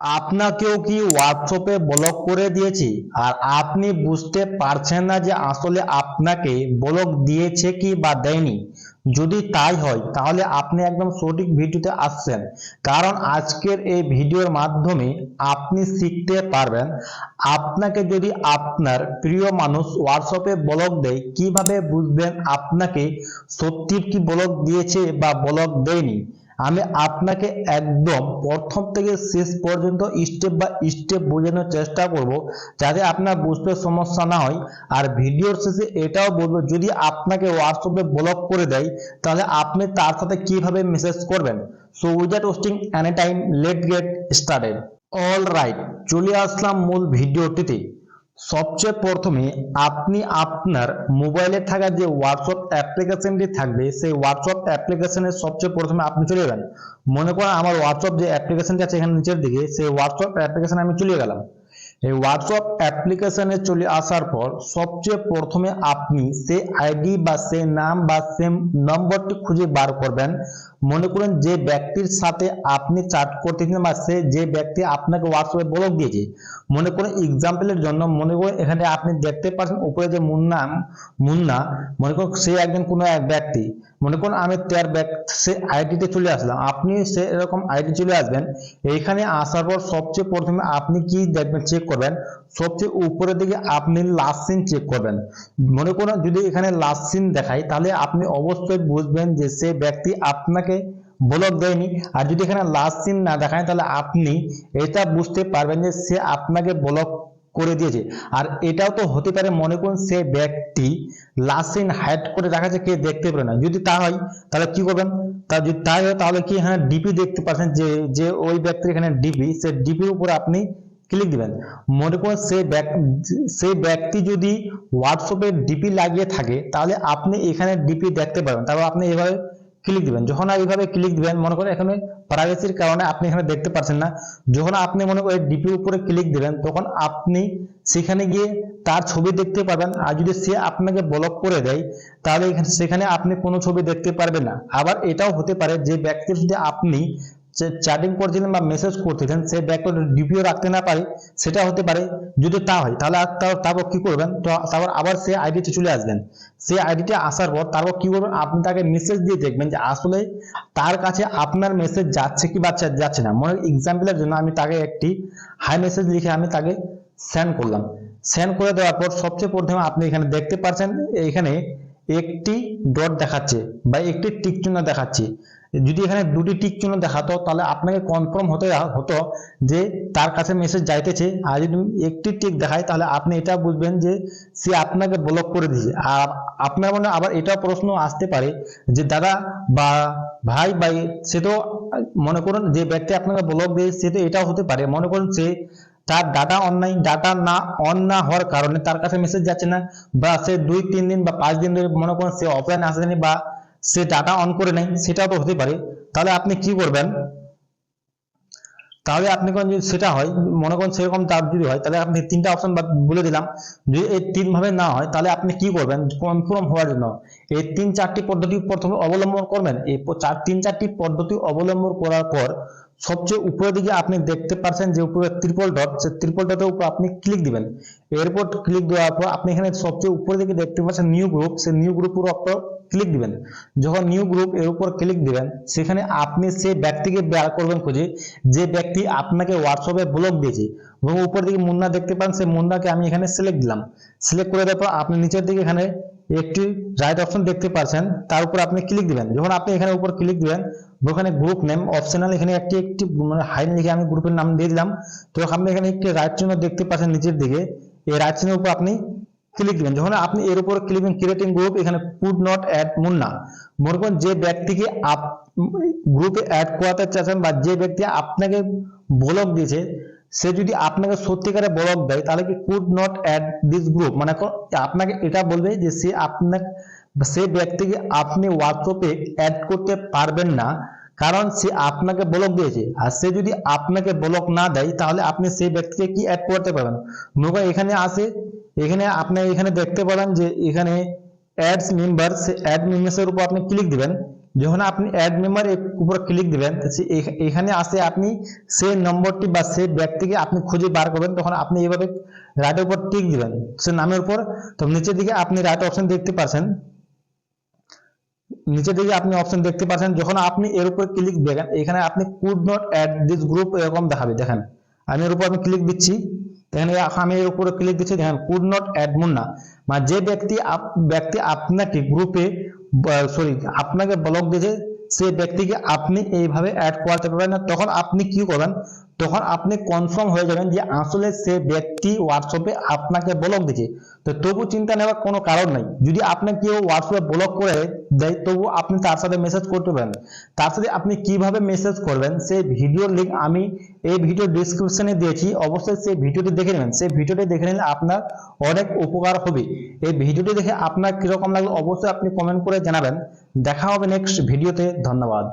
আপনাকেও কি হোয়াটসঅ্যাপে ব্লক করে দিয়েছে? আর আপনি বুঝতে পারছেন না যে আসলে আপনাকে ব্লক দিয়েছে কি বা দেয়নি। যদি তাই হয়, তাহলে আপনি একদম সঠিক ভিডিওতে আসছেন। কারণ আজকের এই ভিডিওর মাধ্যমে আপনি শিখতে পারবেন আপনাকে যদি আপনার প্রিয় মানুষ হোয়াটসঅ্যাপে ব্লক দেয়, কীভাবে বুঝবেন আপনাকে সত্যি কি ব্লক দিয়েছে বা ব্লক দেয়নি? আমি আপনাকে একদম প্রথম থেকে শেষ পর্যন্ত স্টেপ বাই স্টেপ বোঝানোর চেষ্টা করব যাতে আপনার বুঝতে সমস্যা না হয়। আর ভিডিওর শেষে এটাও বলব, যদি আপনাকে হোয়াটসঅ্যাপে ব্লক করে দেয়, তাহলে আপনি তার সাথে কীভাবে মেসেজ করবেন? So without wasting any time let get started all right চলে আসলাম মূল ভিডিওটিতে। সবচেয়ে প্রথমে আপনি আপনার মোবাইলে থাকা যে হোয়াটসঅ্যাপ অ্যাপ্লিকেশনটি থাকবে, সেই হোয়াটসঅ্যাপ অ্যাপ্লিকেশনের সবচেয়ে প্রথমে আপনি চলে যাবেন। মনে করেন আমার হোয়াটসঅ্যাপ যে অ্যাপ্লিকেশনটি আছে এখানে নিচের দিকে, সেই হোয়াটসঅ্যাপ অ্যাপ্লিকেশনে আমি চলে গেলাম। এই হোয়াটসঅ্যাপ অ্যাপ্লিকেশনে চলে আসার পর সবচেয়ে প্রথমে আপনি সেই আইডি বা সেই নাম বা সেই নম্বরটি খুঁজে বার করবেন। মনে করুন যে ব্যক্তির সাথে আপনি চ্যাট করতেছেন বা সে যে ব্যক্তি আপনাকে হোয়াটসঅ্যাপে ব্লক দিয়েছে, মনে করুন এক্সাম্পলের জন্য মনে করুন এখানে আপনি দেখতে পাচ্ছেন উপরে যে মুন্না মুন্না, মনে করুন সে একজন কোনো এক ব্যক্তি। মনে করুন আমি তার সে আইডিতে চলে আসলাম। আপনি সে এরকম আইডি চলে আসবেন। এইখানে আসার পর সবচেয়ে প্রথমে আপনি কি দেখবেন চেক করবেন? সবচেয়ে উপরের দিকে আপনি লাস্ট সিন চেক করবেন। মনে করুন যদি এখানে লাস্ট সিন দেখায় তাহলে আপনি অবশ্যই বুঝবেন যে সে ব্যক্তি আপনাকে ব্লক দেয়নি। আর যদি এখানে লাস্ট সিন না দেখায়, তাহলে আপনি এটা বুঝতে পারবেন যে সে আপনাকে ব্লক করে দিয়েছে। আর এটাও তো হতে পারে মনে করুন সে ব্যক্তি লাস্ট সিন হাইড করে রাখাছে, কে দেখতে পারে না। যদি তা হয়, তাহলে কি করবেন? তা যদি তাই হয়, তাহলে কি হ্যাঁ ডিপি দেখতে পাচ্ছেন যে যে ওই ব্যক্তির এখানে ডিপি সে ডিপির উপরে আপনি ক্লিক দিবেন। মনে করুন সে সেই ব্যক্তি যদি হোয়াটসঅ্যাপে ডিপি লাগিয়ে থাকে, তাহলে আপনি এখানে ডিপি দেখতে পারবেন। তারপর আপনি এভাবে ক্লিক দিবেন। যখন এইভাবে ক্লিক দিবেন, মনে করেন এখানে প্রাইভেসির কারণে আপনি এখানে দেখতে পাচ্ছেন না। যখন আপনি মনে করেন ডিপি উপরে ক্লিক দিবেন, তখন আপনি সেখানে গিয়ে তার ছবি দেখতে পাবেন আর যদি সে আপনাকে ব্লক করে দেয়, তাহলে সেখানে আপনি কোনো ছবি দেখতে পারবেন না। আবার এটাও হতে পারে যে ব্যক্তির যদি আপনি চ্যাটিং করছিলেন বা মেসেজ করতেছেন, সে ব্যাকটা ডিপিও রাখতে না পারে, সেটা হতে পারে যদি তা হয়, তাহলে তারপর কি করবেন? তো তারপর আবার সে আইডিতে চলে আসবেন। সেই আইডিতে আসার পর তারপর কি করবেন? আপনি তাকে মেসেজ দিয়ে দেখবেন যে আসলে তার কাছে আপনার মেসেজ যাচ্ছে কি বা যা- যাচ্ছে না। মনে এক্সাম্পলের জন্য আমি তাকে একটি হাই মেসেজ লিখে আমি তাকে সেন্ড করলাম। সেন্ড করে দেওয়ার পর সবচেয়ে প্রথমে আপনি এখানে দেখতে পাচ্ছেন এখানে একটি ডট দেখাচ্ছে বা একটি টিক দেখাচ্ছে। যদি এখানে দুটি টিক চিহ্ন দেখাতো, তাহলে আপনাকে কনফার্ম হতে হতো যে তার কাছে মেসেজ যাইতেছে। আর যদি একটি টিক দেখায়, তাহলে আপনি এটা বুঝবেন যে সে আপনাকে ব্লক করে দিয়েছে। আর আপনার মনে আবার এটা প্রশ্ন আসতে পারে যে, দাদা বা ভাই ভাই, সে তো, মনে করুন যে ব্যক্তি আপনাকে ব্লক দিয়ে সে তো এটাও হতে পারে। মনে করুন সে তার ডাটা অনলাইন ডাটা না অন না হওয়ার কারণে তার কাছে মেসেজ যাচ্ছে না। বা সে দুই, তিন দিন বা পাঁচ দিন ধরে মনে করুন সে অফলাইন আসেনি বা সে ডাটা অন করে নেয়, সেটাও তো হতে পারে। তাহলে আপনি কি করবেন? তাহলে আপনি কোন যদি সেটা হয়, মনে করেন সেরকম তার যদি হয়, তাহলে আপনি তিনটা অপশন বলে দিলাম। যদি এই তিন ভাবে না হয়, তাহলে আপনি কি করবেন? কনফার্ম হওয়ার জন্য এই তিন চারটি পদ্ধতি প্রথমে অবলম্বন করবেন। এই চার, তিন চারটি পদ্ধতি অবলম্বন করার পর সবচেয়ে উপরের দিকে আপনি দেখতে পাচ্ছেন যে উপরে ত্রিপল ডট সে ত্রিপল ডটের উপর আপনি ক্লিক দিবেন। এরপর ক্লিক দেওয়ার পর আপনি এখানে সবচেয়ে উপরের দিকে দেখতে পাচ্ছেন নিউ গ্রুপ সে নিউ গ্রুপের উপর ক্লিক দিবেন। যখন নিউ গ্রুপ এর উপর ক্লিক দিবেন, সেখানে আপনি সেই ব্যক্তিকে বের করবেন খুঁজে, যে ব্যক্তি আপনাকে হোয়াটসঅ্যাপে ব্লক দিয়েছে। এবং উপর দিকে মুন্না দেখতে পান, সেই মুন্নাকে আমি এখানে সিলেক্ট দিলাম। সিলেক্ট করে দেওয়ার পর আপনি নিচের দিকে এখানে একটি রাইট অপশন দেখতে পাচ্ছেন তার উপর আপনি ক্লিক দিবেন। যখন আপনি এখানে উপর ক্লিক দিবেন, ওখানে গ্রুপ নেম অপশনাল এখানে একটি একটি মানে হাইন লিখে আমি গ্রুপের নাম দিয়ে দিলাম। তো আপনি এখানে একটি রাইট চিহ্ন দেখতে পাচ্ছেন নিচের দিকে। এই রাইট চিহ্নের উপর আপনি ক্লিক দিবেন যখন আপনি এর উপর ক্লিক দিবেন ক্রিয়েটিং গ্রুপ এখানে কুড নট অ্যাড মুন্না মনে করুন যে ব্যক্তিকে আপ গ্রুপে অ্যাড করাতে চাচ্ছেন বা যে ব্যক্তি আপনাকে ব্লক দিয়েছে, সে যদি আপনাকে সত্যিকারে ব্লক দেয়, তাহলে কি could not add this group মানে আপনাকে এটা বলবে যে সে আপনাকে সে ব্যক্তিকে আপনি হোয়াটসঅ্যাপে অ্যাড করতে পারবেন না। কারণ সে আপনাকে ব্লক দিয়েছে। আর সে যদি আপনাকে ব্লক না দেয়, তাহলে আপনি সেই ব্যক্তিকে কি অ্যাড করতে পারবেন? মনে করেন এখানে আসে, এখানে আপনি এখানে দেখতে পারেন যে এখানে অ্যাডস মেম্বার সে অ্যাড মেম্বার্সের উপর আপনি ক্লিক দিবেন। যখন আপনি অ্যাড মেম্বার উপর ক্লিক দিবেন এখানে আসে আপনি সেই নম্বরটি বা সেই ব্যক্তিকে আপনি খুঁজে বার করবেন। তখন আপনি এইভাবে রাইটের উপর টিক দিবেন সে নামের উপর। তো নিচের দিকে আপনি রাইট অপশন দেখতে পাচ্ছেন। নিচের দিকে আপনি অপশন দেখতে পাচ্ছেন, যখন আপনি এর উপর ক্লিক দেবেন এখানে আপনি could not add this group এরকম দেখাবে, দেখেন। আমি এর উপর আমি ক্লিক দিচ্ছি, দেখেন আমি এর উপরে ক্লিক দিচ্ছি, দেখেন কুড নট অ্যাড মুন্না মানে যে ব্যক্তি ব্যক্তি আপনাকে গ্রুপে সরি আপনাকে ব্লক দিয়েছে সেই ব্যক্তিকে আপনি এইভাবে অ্যাড করাতে পারবেন না। তখন আপনি কি করবেন? তখন আপনি কনফার্ম হয়ে যাবেন যে আসলে সে ব্যক্তি হোয়াটসঅ্যাপে আপনাকে ব্লক দিয়েছে। তো তবু চিন্তা নেওয়ার কোনো কারণ নাই। যদি আপনাকে কেউ হোয়াটসঅ্যাপে ব্লক করে দেয়, তবু আপনি তার সাথে মেসেজ করতে পারেন। তার সাথে আপনি কীভাবে মেসেজ করবেন সেই ভিডিওর লিঙ্ক আমি এই ভিডিও ডিসক্রিপশনে দিয়েছি। অবশ্যই সেই ভিডিওটি দেখে নেবেন। সেই ভিডিওটি দেখে নিলে আপনার অনেক উপকার হবে। এই ভিডিওটি দেখে আপনার কীরকম লাগল, অবশ্যই আপনি কমেন্ট করে জানাবেন। দেখা হবে নেক্সট ভিডিওতে ধন্যবাদ।